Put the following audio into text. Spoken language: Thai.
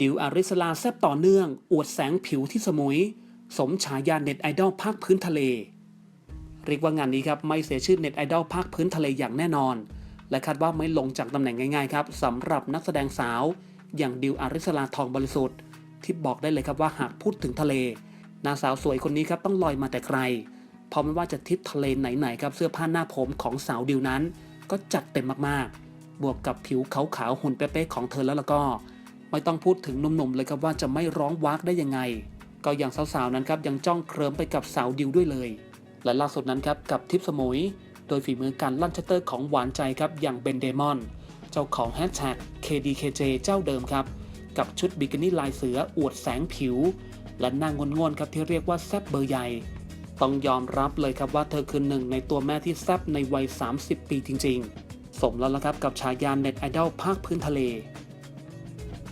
ดิวอาริสลาแซบต่อเนื่อง อวดแสงผิวที่สมุย สมฉายาเน็ตไอดอลภาคพื้นทะเล เรียกว่างานนี้ครับไม่เสียชื่อเน็ตไอดอลภาคพื้นทะเลอย่างแน่นอน และคาดว่าไม่ลงจากตำแหน่งง่ายๆครับสำหรับนักแสดงสาว อย่างดิวอาริสลาทองบริสุทธิ์ ที่บอกได้เลยครับว่าหากพูดถึงทะเลนางสาวสวยคนนี้ครับต้องลอยมาแต่ไกลเพราะไม่ว่าจะทิศทะเลไหนๆครับเสื้อผ้าหน้าผมของสาวดิวนั้น ก็จัดเต็มมากๆ บวกกับผิวขาวๆหุ่นเป๊ะๆของเธอแล้วแล้วก็ ไม่ต้องพูดถึงหนุ่มๆเลยครับว่าจะไม่ร้องวากได้ยังไง ก็อย่างสาวๆนั้นครับยังจ้องเคลิมไปกับสาวดิวด้วยเลย และล่าสุดนั้นครับกับทิปสมุย โดยฝีมือการลั่นชัตเตอร์ของหวานใจครับอย่างเบนเดมอนเจ้าของแฮชแท็ก KDKJ เจ้าเดิมครับ กับชุดบิกินี่ลายเสืออวดแสงผิว และนางงนๆครับที่เรียกว่าแซบเบอร์ใหญ่ต้องยอมรับเลยครับว่าเธอคือหนึ่งในตัวแม่ที่แซบในวัย 30 ปีจริงๆ สมแล้วละครับกับฉายาเน็ตไอดอลภาคพื้นทะเล